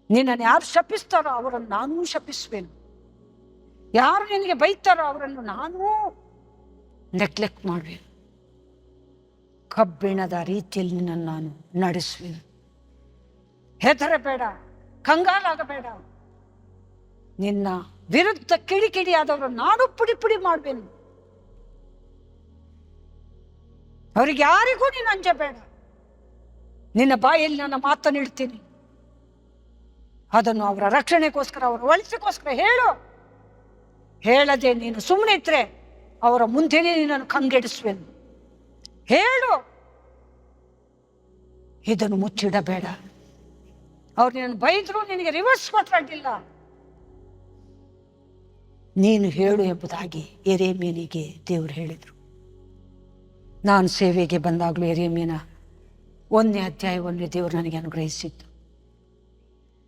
ನಿನ್ನನ್ನು ಯಾರು ಶಪಿಸ್ತಾರೋ ಅವರನ್ನು ನಾನೂ ಶಪಿಸುವೆನು. ಯಾರು ನಿನಗೆ ಬೈತಾರೋ ಅವರನ್ನು ನಾನೂ ನೆಗ್ಲೆಕ್ಟ್ ಮಾಡುವೆನು. ಕಬ್ಬಿಣದ ರೀತಿಯಲ್ಲಿ ನಿನ್ನನ್ನು ನಾನು ನಡೆಸುವೆನು. ಹೆದರಬೇಡ, ಕಂಗಾಲಾಗಬೇಡ. ನಿನ್ನ ವಿರುದ್ಧ ಕಿಡಿಕಿಡಿಯಾದವರು ನಾನು ಪುಡಿ ಪುಡಿ ಮಾಡುವೆನು. ಅವರಿಗೆ ಯಾರಿಗೂ ನೀನು ಅಂಜಬೇಡ. ನಿನ್ನ ಬಾಯಲ್ಲಿ ನನ್ನ ಮಾತನ್ನು ಇಡ್ತೀನಿ. ಅದನ್ನು ಅವರ ರಕ್ಷಣೆಗೋಸ್ಕರ, ಅವರ ಒಳಿಸಿಗೋಸ್ಕರ ಹೇಳು. ಹೇಳದೆ ನೀನು ಸುಮ್ಮನೆ ಇದ್ರೆ ಅವರ ಮುಂದೆನೇ ನಿನ್ನನ್ನು ಕಂಗೆಡಿಸುವೆನು. ಹೇಳು. ಇದನ್ನು ಮುಚ್ಚಿಡಬೇಡ. ಅವ್ರು ನಿನ್ನನ್ನು ಬೈದ್ರು ನಿನಗೆ ರಿವರ್ಸ್ ಮಾತಾಡಲಿಲ್ಲ ನೀನು ಹೇಳು ಎಂಬುದಾಗಿ ಎರೇಮಿಯನಿಗೆ ದೇವರು ಹೇಳಿದರು. ನಾನು ಸೇವೆಗೆ ಬಂದಾಗಲೂ ಎರೇಮಿಯನ ಒಂದನೇ ಒಂದೇ ದೇವರು ನನಗೆ ಅನುಗ್ರಹಿಸಿತ್ತು.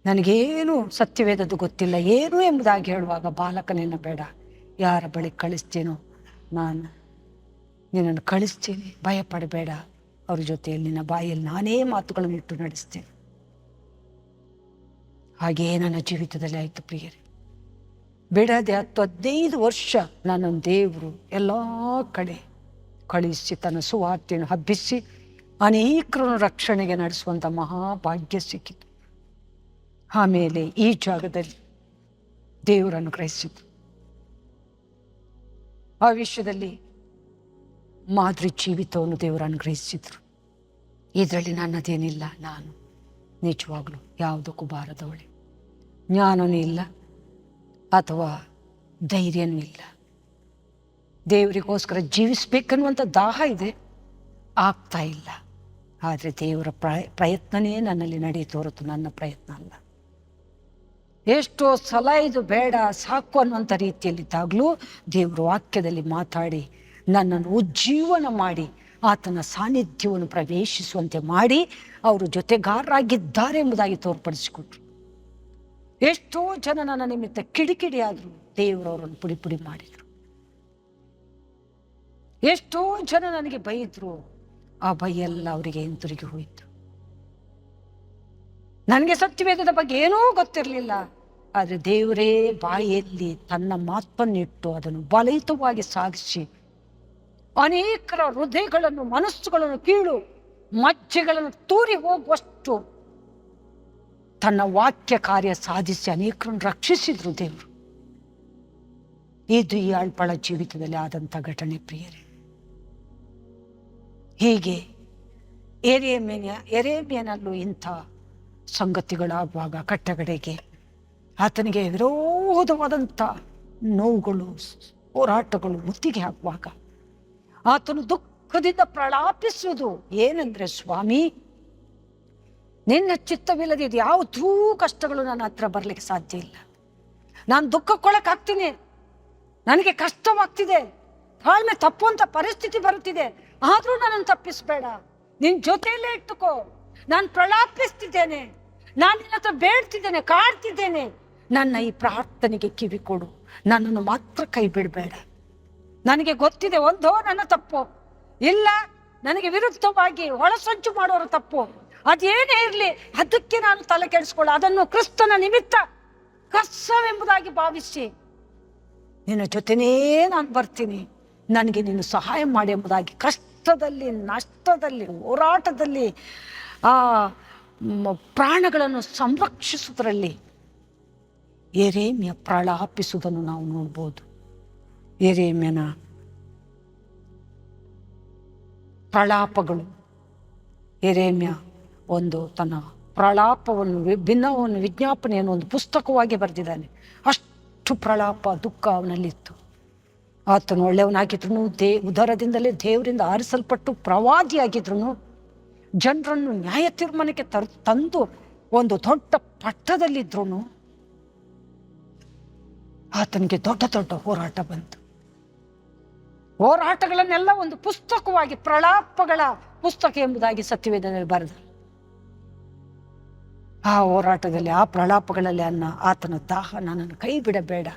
ನನಗೇನು ಸತ್ಯವೇದದ್ದು ಗೊತ್ತಿಲ್ಲ, ಏನು ಎಂಬುದಾಗಿ ಹೇಳುವಾಗ ಬಾಲಕನೇನ ಬೇಡ. ಯಾರ ಬಳಿ ಕಳಿಸ್ತೀನೋ ನಾನು ನಿನ್ನನ್ನು ಕಳಿಸ್ತೀನಿ. ಭಯಪಡಬೇಡ. ಅವ್ರ ಜೊತೆಯಲ್ಲಿ ನಿನ್ನ ಬಾಯಲ್ಲಿ ನಾನೇ ಮಾತುಗಳನ್ನು ಇಟ್ಟು ನಡೆಸ್ತೇನೆ. ಹಾಗೆಯೇ ನನ್ನ ಜೀವಿತದಲ್ಲಿ ಆಯಿತು ಪ್ರಿಯರೇ. ಬಿಡದೆ ಹತ್ತು ಹದಿನೈದು ವರ್ಷ ನನ್ನ ದೇವರು ಎಲ್ಲ ಕಡೆ ಕಳಿಸಿ ತನ್ನ ಸುವಾರ್ತೆಯನ್ನು ಹಬ್ಬಿಸಿ ಅನೇಕರನ್ನು ರಕ್ಷಣೆಗೆ ನಡೆಸುವಂಥ ಮಹಾಭಾಗ್ಯ ಸಿಕ್ಕಿತು. ಆಮೇಲೆ ಈ ಜಾಗದಲ್ಲಿ ದೇವರನ್ನು ಗ್ರಹಿಸಿತು ಆ ವಿಷಯದಲ್ಲಿ ಮಾದರಿ ಜೀವಿತವನ್ನು ದೇವರು ಅನುಗ್ರಹಿಸಿದ್ರು. ಇದರಲ್ಲಿ ನನ್ನದೇನಿಲ್ಲ, ನಾನು ನಿಜವಾಗ್ಲೂ ಯಾವುದಕ್ಕೂ ಬಾರದವಳೆ. ಜ್ಞಾನವೂ ಇಲ್ಲ ಅಥವಾ ಧೈರ್ಯನೂ ಇಲ್ಲ. ದೇವರಿಗೋಸ್ಕರ ಜೀವಿಸ್ಬೇಕನ್ನುವಂಥ ದಾಹ ಇದೆ. ಆಗ್ತಾ ಇಲ್ಲ. ಆದರೆ ದೇವರ ಪ್ರಯ, ಪ್ರಯತ್ನನೇ ನನ್ನಲ್ಲಿ ನಡೆಯಿತು ಹೊರತು ನನ್ನ ಪ್ರಯತ್ನ ಅಲ್ಲ. ಎಷ್ಟೋ ಸಲ ಇದು ಬೇಡ, ಸಾಕು ಅನ್ನುವಂಥ ರೀತಿಯಲ್ಲಿದ್ದಾಗಲೂ ದೇವರು ವಾಕ್ಯದಲ್ಲಿ ಮಾತಾಡಿ, ನನ್ನನ್ನು ಉಜ್ಜೀವನ ಮಾಡಿ, ಆತನ ಸಾನ್ನಿಧ್ಯವನ್ನು ಪ್ರವೇಶಿಸುವಂತೆ ಮಾಡಿ, ಅವರು ಜೊತೆಗಾರರಾಗಿದ್ದಾರೆ ಎಂಬುದಾಗಿ ತೋರ್ಪಡಿಸಿಕೊಟ್ರು. ಎಷ್ಟೋ ಜನ ನನ್ನ ನಿಮಿತ್ತ ಕಿಡಿಕಿಡಿ ಆದರು ದೇವರು ಅವರನ್ನು ಪುಡಿ ಪುಡಿ ಮಾಡಿದರು. ಎಷ್ಟೋ ಜನ ನನಗೆ ಬೈದ್ರು, ಆ ಬೈಯೆಲ್ಲ ಅವರಿಗೆ ಹಿಂತಿರುಗಿ ಹೋಯಿತು. ನನಗೆ ಸತ್ಯವೇದದ ಬಗ್ಗೆ ಏನೂ ಗೊತ್ತಿರಲಿಲ್ಲ, ಆದರೆ ದೇವರೇ ಬಾಯಿಯಲ್ಲಿ ತನ್ನ ಮಾತನ್ನಿಟ್ಟು ಅದನ್ನು ಬಲಿತವಾಗಿ ಸಾಗಿಸಿ ಅನೇಕರ ಹೃದಯಗಳನ್ನು, ಮನಸ್ಸುಗಳನ್ನು ಕೀಳು, ಮಜ್ಜೆಗಳನ್ನು ತೂರಿ ಹೋಗುವಷ್ಟು ತನ್ನ ವಾಕ್ಯ ಕಾರ್ಯ ಸಾಧಿಸಿ ಅನೇಕರನ್ನು ರಕ್ಷಿಸಿದ್ರು ದೇವರು. ಇದು ಈ ಅಳ್ಪಳ ಜೀವಿತದಲ್ಲಿ ಆದಂಥ ಘಟನೆ ಪ್ರಿಯರೇ. ಹೀಗೆ ಎರೇಮಿಯ ಎರೇಮಿಯನಲ್ಲೂ ಇಂಥ ಸಂಗತಿಗಳಾಗುವಾಗ ಕಟ್ಟಗಡೆಗೆ ಆತನಿಗೆ ವಿರೋಧವಾದಂಥ ನೋವುಗಳು, ಹೋರಾಟಗಳು ಮುತ್ತಿಗೆ ಹಾಕುವಾಗ ಆತನು ದುಃಖದಿಂದ ಪ್ರಲಾಪಿಸುವುದು. ಏನಂದ್ರೆ ಸ್ವಾಮಿ ನಿನ್ನ ಚಿತ್ತವಿಲ್ಲದೆ ಇದು ಯಾವುದೂ ಕಷ್ಟಗಳು ನನ್ನ ಹತ್ರ ಬರಲಿಕ್ಕೆ ಸಾಧ್ಯ ಇಲ್ಲ. ನಾನು ದುಃಖಕ್ಕೊಳಕ್ಕಾಗ್ತೀನಿ ನನಗೆ ಕಷ್ಟವಾಗ್ತಿದೆ. ತಾಳ್ಮೆ ತಪ್ಪುವಂಥ ಪರಿಸ್ಥಿತಿ ಬರುತ್ತಿದೆ. ಆದರೂ ನನ್ನನ್ನು ತಪ್ಪಿಸಬೇಡ. ನಿನ್ನ ಜೊತೆಯಲ್ಲೇ ಇಟ್ಟುಕೋ. ನಾನು ಪ್ರಲಾಪಿಸ್ತಿದ್ದೇನೆ. ನಾನು ನಿನ್ನ ಹತ್ರ ಬೇಡ್ತಿದ್ದೇನೆ, ಕಾಡ್ತಿದ್ದೇನೆ. ನನ್ನ ಈ ಪ್ರಾರ್ಥನೆಗೆ ಕಿವಿ ಕೊಡು. ನನ್ನನ್ನು ಮಾತ್ರ ಕೈ ಬಿಡಬೇಡ. ನನಗೆ ಗೊತ್ತಿದೆ ಒಂದೋ ನನ್ನ ತಪ್ಪು. ಇಲ್ಲ, ನನಗೆ ವಿರುದ್ಧವಾಗಿ ಒಳಸಂಚು ಮಾಡೋರು ತಪ್ಪು. ಅದೇನೇ ಇರಲಿ, ಅದಕ್ಕೆ ನಾನು ತಲೆ ಕೆಡಿಸ್ಕೊಳ್ಳ ಅದನ್ನು ಕ್ರಿಸ್ತನ ನಿಮಿತ್ತ ಕಸವೆಂಬುದಾಗಿ ಭಾವಿಸಿ. ನಿನ್ನ ಜೊತೆನೇ ನಾನು ಬರ್ತೀನಿ. ನನಗೆ ನೀನು ಸಹಾಯ ಮಾಡಿ ಎಂಬುದಾಗಿ ಕಷ್ಟದಲ್ಲಿ, ನಷ್ಟದಲ್ಲಿ, ಹೋರಾಟದಲ್ಲಿ, ಆ ಪ್ರಾಣಗಳನ್ನು ಸಂರಕ್ಷಿಸುವುದರಲ್ಲಿ ಎರೇಮ್ಯ ಪ್ರಳಾಪಿಸುವುದನ್ನು ನಾವು ನೋಡ್ಬೋದು. ಎರೇಮ್ಯನ ಪ್ರಳಾಪಗಳು ಎರೇಮ್ಯ ಒಂದು ತನ್ನ ಪ್ರಲಾಪವನ್ನು ವಿಭಿನ್ನವನ್ನು ವಿಜ್ಞಾಪನೆಯನ್ನು ಒಂದು ಪುಸ್ತಕವಾಗಿ ಬರೆದಿದ್ದಾನೆ. ಅಷ್ಟು ಪ್ರಲಾಪ, ದುಃಖ ಅವನಲ್ಲಿತ್ತು. ಆತನು ಒಳ್ಳೆಯವನಾಗಿದ್ರು ದೇ, ಉದರದಿಂದಲೇ ದೇವರಿಂದ ಆರಿಸಲ್ಪಟ್ಟು ಪ್ರವಾದಿಯಾಗಿದ್ರು ಜನರನ್ನು ನ್ಯಾಯ ತೀರ್ಮಾನಕ್ಕೆ ತರ್, ತಂದು ಒಂದು ದೊಡ್ಡ ಪಟ್ಟದಲ್ಲಿದ್ರು ಆತನಿಗೆ ದೊಡ್ಡ ದೊಡ್ಡ ಹೋರಾಟ ಬಂತು. ಹೋರಾಟಗಳನ್ನೆಲ್ಲ ಒಂದು ಪುಸ್ತಕವಾಗಿ, ಪ್ರಲಾಪಗಳ ಪುಸ್ತಕ ಎಂಬುದಾಗಿ ಸತ್ಯವೇದನೆ ಬರೆದ ಆ ಹೋರಾಟದಲ್ಲಿ, ಆ ಪ್ರಲಾಪಗಳಲ್ಲಿ ಅನ್ನ, ಆತನ ದಾಹ ನನ್ನನ್ನು ಕೈ ಬಿಡಬೇಡ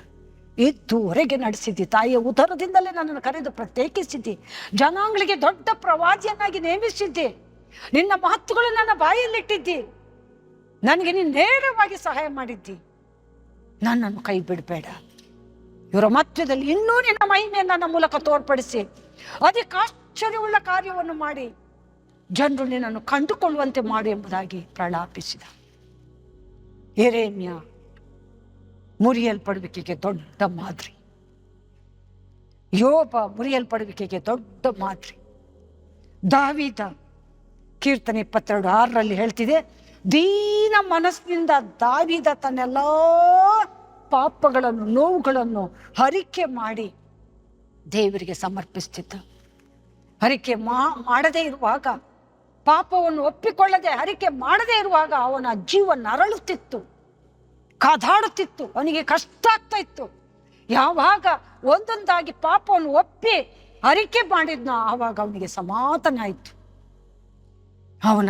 ಇದುವರೆಗೆ ನಡೆಸಿದ್ದಿ, ತಾಯಿಯ ಉದರದಿಂದಲೇ ನನ್ನನ್ನು ಕರೆದು ಪ್ರತ್ಯೇಕಿಸಿದ್ದಿ. ಜನಾಂಗಳಿಗೆ ದೊಡ್ಡ ಪ್ರವಾದಿಯನ್ನಾಗಿ ನೇಮಿಸಿದ್ದಿ. ನಿನ್ನ ಮಹತ್ವಗಳು ನನ್ನ ಬಾಯಲ್ಲಿಟ್ಟಿದ್ದಿ. ನನಗೆ ನೀನು ನೇರವಾಗಿ ಸಹಾಯ ಮಾಡಿದ್ದಿ. ನನ್ನನ್ನು ಕೈ ಬಿಡಬೇಡ ಇವರ ಮಧ್ಯದಲ್ಲಿ ಇನ್ನೂ ನಿನ್ನ ಮಹಿಮೆ ನನ್ನ ಮೂಲಕ ತೋರ್ಪಡಿಸಿ ಅದಕ್ಕೆ ಆಶ್ಚರ್ಯವುಳ್ಳ ಕಾರ್ಯವನ್ನು ಮಾಡಿ, ಜನರು ನಿನ್ನನ್ನು ಕಂಡುಕೊಳ್ಳುವಂತೆ ಮಾಡು ಎಂಬುದಾಗಿ ಪ್ರಲಾಪಿಸಿದ. ಎರೇಮ್ಯ ಮುರಿಯಲ್ಪಡುವಿಕೆಗೆ ದೊಡ್ಡ ಮಾದರಿ. ಯೋಪ ಮುರಿಯಲ್ಪಡುವಿಕೆಗೆ ದೊಡ್ಡ ಮಾದರಿ. ದಾವಿದ ಕೀರ್ತನೆ ಇಪ್ಪತ್ತೆರಡು ಆರರಲ್ಲಿ ಹೇಳ್ತಿದೆ, ದೀನ ಮನಸ್ಸಿನಿಂದ ದಾವಿದ ತನ್ನೆಲ್ಲ ಪಾಪಗಳನ್ನು, ನೋವುಗಳನ್ನು ಹರಿಕೆ ಮಾಡಿ ದೇವರಿಗೆ ಸಮರ್ಪಿಸ್ತಿದ್ದ. ಹರಿಕೆ ಮಾಡದೇ ಇರುವಾಗ ಪಾಪವನ್ನು ಒಪ್ಪಿಕೊಳ್ಳದೆ ಹರಿಕೆ ಮಾಡದೇ ಇರುವಾಗ ಅವನ ಜೀವ ನರಳುತ್ತಿತ್ತು, ಕಾದಾಡುತ್ತಿತ್ತು, ಅವನಿಗೆ ಕಷ್ಟ ಆಗ್ತಾ ಇತ್ತು. ಯಾವಾಗ ಒಂದೊಂದಾಗಿ ಪಾಪವನ್ನು ಒಪ್ಪಿ ಹರಿಕೆ ಮಾಡಿದ್ನ ಆವಾಗ ಅವನಿಗೆ ಸಮಾಧಾನ ಆಯಿತು. ಅವನ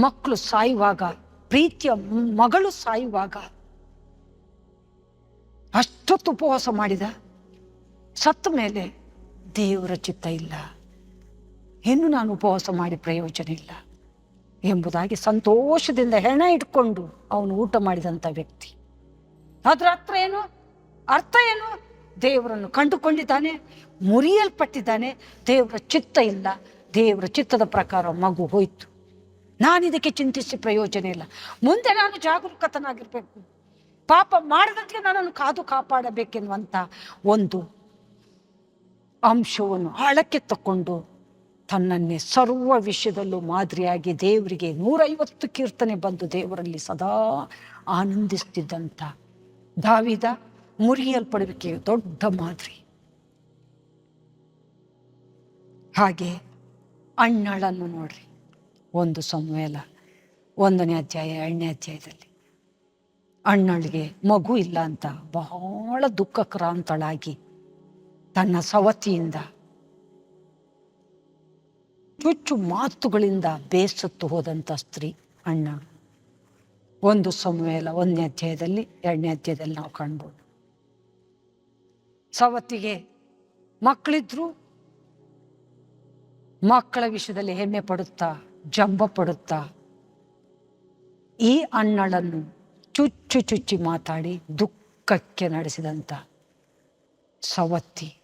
ಮಕ್ಕಳು ಸಾಯುವಾಗ, ಪ್ರೀತಿಯ ಮಗಳು ಸಾಯುವಾಗ ಅಷ್ಟೊತ್ತು ಉಪವಾಸ ಮಾಡಿದ. ಸತ್ತ ಮೇಲೆ ದೇವರ ಚಿತ್ತ ಇಲ್ಲ. ಇನ್ನು ನಾನು ಉಪವಾಸ ಮಾಡಿ ಪ್ರಯೋಜನ ಇಲ್ಲ ಎಂಬುದಾಗಿ ಸಂತೋಷದಿಂದ ಹೆಣ ಇಟ್ಕೊಂಡು ಅವನು ಊಟ ಮಾಡಿದಂಥ ವ್ಯಕ್ತಿ. ಅದರ ಹತ್ರ ಏನು? ಅರ್ಥ ಏನು? ದೇವರನ್ನು ಕಂಡುಕೊಂಡಿದ್ದಾನೆ, ಮುರಿಯಲ್ಪಟ್ಟಿದ್ದಾನೆ, ದೇವರ ಚಿತ್ತ ಇಲ್ಲ, ದೇವರ ಚಿತ್ತದ ಪ್ರಕಾರ ಮಗು ಹೋಯ್ತು. ನಾನು ಇದಕ್ಕೆ ಚಿಂತಿಸಿ ಪ್ರಯೋಜನ ಇಲ್ಲ. ಮುಂದೆ ನಾನು ಜಾಗರೂಕತನಾಗಿರ್ಬೇಕು. ಪಾಪ ಮಾಡದಂತೆ ನನ್ನನ್ನು ಕಾದು ಕಾಪಾಡಬೇಕೆನ್ನುವಂಥ ಒಂದು ಅಂಶವನ್ನು ಆಳಕ್ಕೆ ತಕ್ಕೊಂಡು ತನ್ನನ್ನೇ ಸರ್ವ ವಿಷಯದಲ್ಲೂ ಮಾದರಿಯಾಗಿ ದೇವರಿಗೆ ನೂರೈವತ್ತು ಕೀರ್ತನೆ ಬಂದು ದೇವರಲ್ಲಿ ಸದಾ ಆನಂದಿಸ್ತಿದ್ದಂಥ ದಾವಿದ ಮುರಿಯಲ್ಪಡುವಿಕೆ ದೊಡ್ಡ ಮಾದರಿ. ಹಾಗೆ ಅಣ್ಣಳನ್ನು ನೋಡ್ರಿ, ಒಂದು ಸಮಯಲ ಒಂದನೇ ಅಧ್ಯಾಯ, ಎರಡನೇ ಅಧ್ಯಾಯದಲ್ಲಿ. ಅಣ್ಣಳಿಗೆ ಮಗು ಇಲ್ಲ ಅಂತ ಬಹಳ ದುಃಖಕ್ರಾಂತಳಾಗಿ ತನ್ನ ಸವತಿಯಿಂದ ಚುಚ್ಚು ಮಾತುಗಳಿಂದ ಬೇಸತ್ತು ಹೋದಂಥ ಸ್ತ್ರೀ ಅಣ್ಣ. ಒಂದು ಸಂವೇಲ ಒಂದನೇ ಅಧ್ಯಾಯದಲ್ಲಿ, ಎರಡನೇ ಅಧ್ಯಾಯದಲ್ಲಿ ನಾವು ಕಾಣ್ಬೋದು. ಸವತ್ತಿಗೆ ಮಕ್ಕಳಿದ್ರು, ಮಕ್ಕಳ ವಿಷಯದಲ್ಲಿ ಹೆಮ್ಮೆ ಪಡುತ್ತಾ, ಜಂಬ ಪಡುತ್ತಾ, ಈ ಅಣ್ಣಳನ್ನು ಚುಚ್ಚು ಚುಚ್ಚಿ ಮಾತಾಡಿ ದುಃಖಕ್ಕೆ ನಡೆಸಿದಂಥ ಸವತ್ತಿ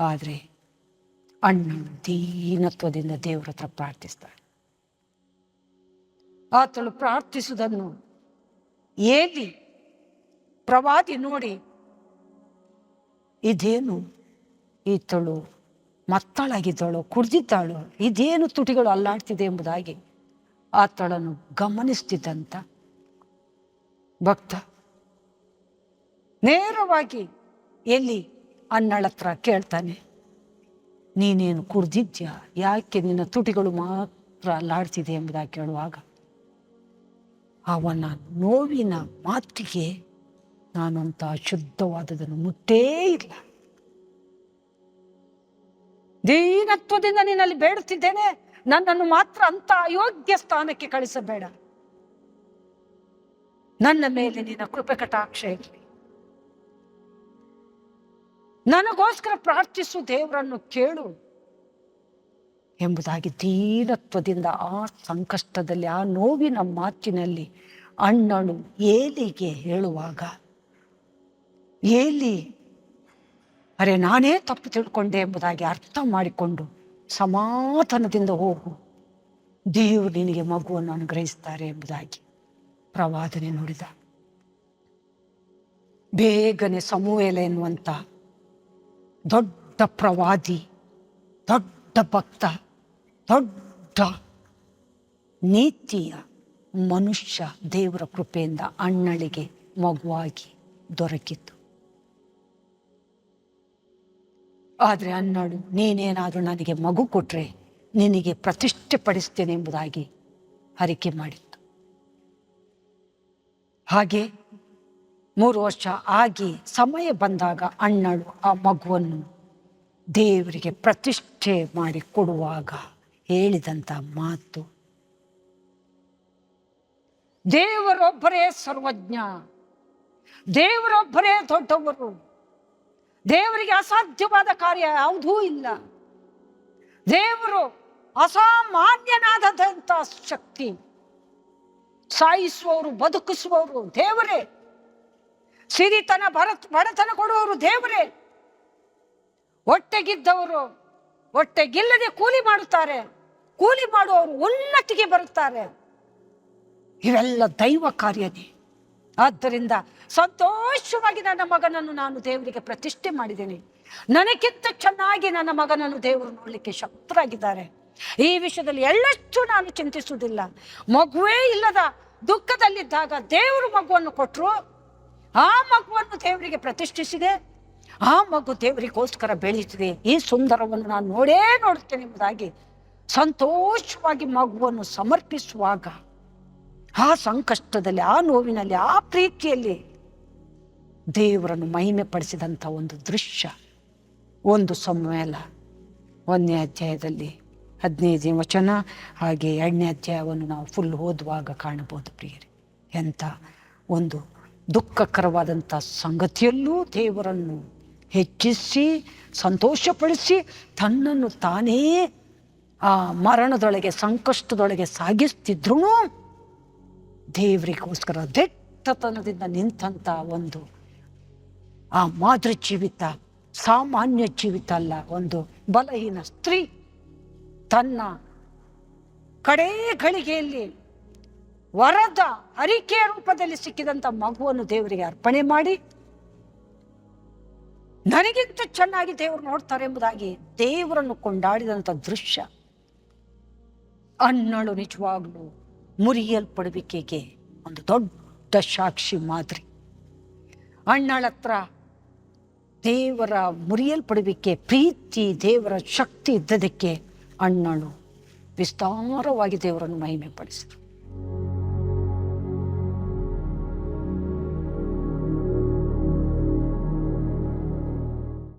ಆದರೆ ಅಣ್ಣನು ದೀನತ್ವದಿಂದ ದೇವರ ಹತ್ರ ಪ್ರಾರ್ಥಿಸ್ತಾಳೆ ಆತಳು ಪ್ರಾರ್ಥಿಸುವುದನ್ನು ಏಲಿ ಪ್ರವಾದಿ ನೋಡಿ ಇದೇನು ಈತಳು ಮತ್ತಳಾಗಿದ್ದಾಳು, ಕುಡ್ದಿದ್ದಾಳು, ಇದೇನು ತುಟಿಗಳು ಅಲ್ಲಾಡ್ತಿದೆ ಎಂಬುದಾಗಿ ಆತಳನ್ನು ಗಮನಿಸ್ತಿದ್ದಂಥ ಭಕ್ತ ನೇರವಾಗಿ ಎಲ್ಲಿ ಅಣ್ಣಳ ಕೇಳ್ತಾನೆ. ನೀನೇನು ಕುರ್ದಿದ್ಯಾ ಯಾಕೆ ನಿನ್ನ ತುಟಿಗಳು ಮಾತ್ರ ಅಲ್ಲಾಡ್ತಿದೆ ಎಂಬುದಾಗಿ ಕೇಳುವಾಗ ಅವನ ನೋವಿನ ಮಾತಿಗೆ ನಾನಂತ ಅಶುದ್ಧವಾದದನ್ನು ಮುಟ್ಟೇ ಇಲ್ಲ. ದೀನತ್ವದಿಂದ ನಿನ್ನಲ್ಲಿ ಬೇಡುತ್ತಿದ್ದೇನೆ. ನನ್ನನ್ನು ಮಾತ್ರ ಅಂತ ಅಯೋಗ್ಯ ಸ್ಥಾನಕ್ಕೆ ಕಳಿಸಬೇಡ. ನನ್ನ ಮೇಲೆ ನಿನ್ನ ಕೃಪೆ ಕಟಾಕ್ಷ ಇರಲಿ. ನನಗೋಸ್ಕರ ಪ್ರಾರ್ಥಿಸು ದೇವರನ್ನು ಕೇಳು ಎಂಬುದಾಗಿ ದೀನತ್ವದಿಂದ ಆ ಸಂಕಷ್ಟದಲ್ಲಿ, ಆ ನೋವಿನ ಮಾತಿನಲ್ಲಿ ಅಣ್ಣನು ಏಲಿಗೆ ಹೇಳುವಾಗ, ಏಲಿ, ಅರೆ ನಾನೇ ತಪ್ಪು ತಿಳ್ಕೊಂಡೆ ಎಂಬುದಾಗಿ ಅರ್ಥ ಮಾಡಿಕೊಂಡು ಸಮಾಧಾನದಿಂದ ಹೋಗು. ದೇವರು ನಿನಗೆ ಮಗುವನ್ನು ಅನುಗ್ರಹಿಸ್ತಾರೆ ಎಂಬುದಾಗಿ ಪ್ರವಾದನೆ ನೋಡಿದ. ಬೇಗನೆ ಸಮೂಹಲ ಎನ್ನುವಂಥ ದೊಡ್ಡ ಪ್ರವಾದಿ, ದೊಡ್ಡ ಭಕ್ತ, ದೊಡ್ಡ ನೀತಿಯ ಮನುಷ್ಯ ದೇವರ ಕೃಪೆಯಿಂದ ಅಣ್ಣಳಿಗೆ ಮಗುವಾಗಿ ದೊರಕಿತು ಆದರೆ ಅಣ್ಣಳು, ನೀನೇನಾದರೂ ನನಗೆ ಮಗು ಕೊಟ್ಟರೆ ನಿನಗೆ ಪ್ರತಿಷ್ಠೆ ಪಡಿಸ್ತೇನೆ ಎಂಬುದಾಗಿ ಹರಿಕೆ ಮಾಡಿತ್ತು. ಹಾಗೆ ಮೂರು ವರ್ಷ ಆಗಿ ಸಮಯ ಬಂದಾಗ ಅಣ್ಣಳು ಆ ಮಗುವನ್ನು ದೇವರಿಗೆ ಪ್ರತಿಷ್ಠೆ ಮಾಡಿ ಕೊಡುವಾಗ ಹೇಳಿದಂಥ ಮಾತು. ದೇವರೊಬ್ಬರೇ ಸರ್ವಜ್ಞ. ದೇವರೊಬ್ಬರೇ ದೊಡ್ಡವರು. ದೇವರಿಗೆ ಅಸಾಧ್ಯವಾದ ಕಾರ್ಯ ಯಾವುದೂ ಇಲ್ಲ. ದೇವರು ಅಸಾಮಾನ್ಯನಾದಂಥ ಶಕ್ತಿ. ಸಾಯಿಸುವವರು, ಬದುಕಿಸುವವರು ದೇವರೇ. ಸಿರಿತನ ಬರ ಬಡತನ ಕೊಡುವವರು ದೇವರೇ. ಹೊಟ್ಟೆಗಿದ್ದವರು ಹೊಟ್ಟೆಗಿಲ್ಲದೆ ಕೂಲಿ ಮಾಡುತ್ತಾರೆ. ಕೂಲಿ ಮಾಡುವವರು ಉನ್ನತಿಗೆ ಬರುತ್ತಾರೆ. ಇವೆಲ್ಲ ದೈವ ಕಾರ್ಯನೇ ಆದ್ದರಿಂದ ಸಂತೋಷವಾಗಿ ನನ್ನ ಮಗನನ್ನು ನಾನು ದೇವರಿಗೆ ಪ್ರತಿಷ್ಠೆ ಮಾಡಿದ್ದೇನೆ. ನನಗಿಂತ ಚೆನ್ನಾಗಿ ನನ್ನ ಮಗನನ್ನು ದೇವರು ನೋಡಲಿಕ್ಕೆ ಶಕ್ತರಾಗಿದ್ದಾರೆ. ಈ ವಿಷಯದಲ್ಲಿ ಎಳ್ಳಷ್ಟು ನಾನು ಚಿಂತಿಸುವುದಿಲ್ಲ. ಮಗುವೇ ಇಲ್ಲದ ದುಃಖದಲ್ಲಿದ್ದಾಗ ದೇವರು ಮಗುವನ್ನು ಕೊಟ್ಟರು ಆ ಮಗುವನ್ನು ದೇವರಿಗೆ ಪ್ರತಿಷ್ಠಿಸಿದೆ. ಆ ಮಗು ದೇವರಿಗೋಸ್ಕರ ಬೆಳೀತಿದೆ. ಈ ಸುಂದರವನ್ನು ನಾನು ನೋಡೇ ನೋಡುತ್ತೇನೆ ಎಂಬುದಾಗಿ ಸಂತೋಷವಾಗಿ ಮಗುವನ್ನು ಸಮರ್ಪಿಸುವಾಗ ಆ ಸಂಕಷ್ಟದಲ್ಲಿ, ಆ ನೋವಿನಲ್ಲಿ, ಆ ಪ್ರೀತಿಯಲ್ಲಿ ದೇವರನ್ನು ಮಹಿಮೆ ಪಡಿಸಿದಂಥ ಒಂದು ದೃಶ್ಯ, ಒಂದು ಸಮೇಲ ಒಂದನೇ ಅಧ್ಯಾಯದಲ್ಲಿ ಹದಿನೈದನೇ ವಚನ ಹಾಗೆ ಎರಡನೇ ಅಧ್ಯಾಯವನ್ನು ನಾವು ಫುಲ್ ಓದುವಾಗ ಕಾಣಬಹುದು ಪ್ರಿಯರಿ. ಎಂಥ ಒಂದು ದುಃಖಕರವಾದಂಥ ಸಂಗತಿಯಲ್ಲೂ ದೇವರನ್ನು ಹೆಚ್ಚಿಸಿ, ಸಂತೋಷಪಡಿಸಿ ತನ್ನನ್ನು ತಾನೇ ಆ ಮರಣದೊಳಗೆ, ಸಂಕಷ್ಟದೊಳಗೆ ಸಾಗಿಸ್ತಿದ್ರೂ ದೇವರಿಗೋಸ್ಕರ ದಿಟ್ಟತನದಿಂದ ನಿಂತಹ ಒಂದು ಆ ಮಾದರಿ ಜೀವಿತ, ಸಾಮಾನ್ಯ ಜೀವಿತ ಅಲ್ಲ, ಒಂದು ಬಲಹೀನ ಸ್ತ್ರೀ ತನ್ನ ಕಡೇ ಗಳಿಗೆಯಲ್ಲಿ ವರದ ಅರಿಕೆಯ ರೂಪದಲ್ಲಿ ಸಿಕ್ಕಿದಂಥ ಮಗುವನ್ನು ದೇವರಿಗೆ ಅರ್ಪಣೆ ಮಾಡಿ, ನನಗಿಂತ ಚೆನ್ನಾಗಿ ದೇವರು ನೋಡ್ತಾರೆ ಎಂಬುದಾಗಿ ದೇವರನ್ನು ಕೊಂಡಾಡಿದಂಥ ದೃಶ್ಯ. ಅಣ್ಣಳು ನಿಜವಾಗ್ಲೂ ಮುರಿಯಲ್ಪಡುವಿಕೆಗೆ ಒಂದು ದೊಡ್ಡ ಸಾಕ್ಷಿ ಮಾದರಿ. ಅಣ್ಣಳತ್ರ ದೇವರ ಮುರಿಯಲ್ಪಡುವಿಕೆ, ಪ್ರೀತಿ, ದೇವರ ಶಕ್ತಿ ಇದ್ದದಕ್ಕೆ ಅಣ್ಣಳು ವಿಸ್ತಾರವಾಗಿ ದೇವರನ್ನು ಮಹಿಮೆ ಪಡಿಸಿದರು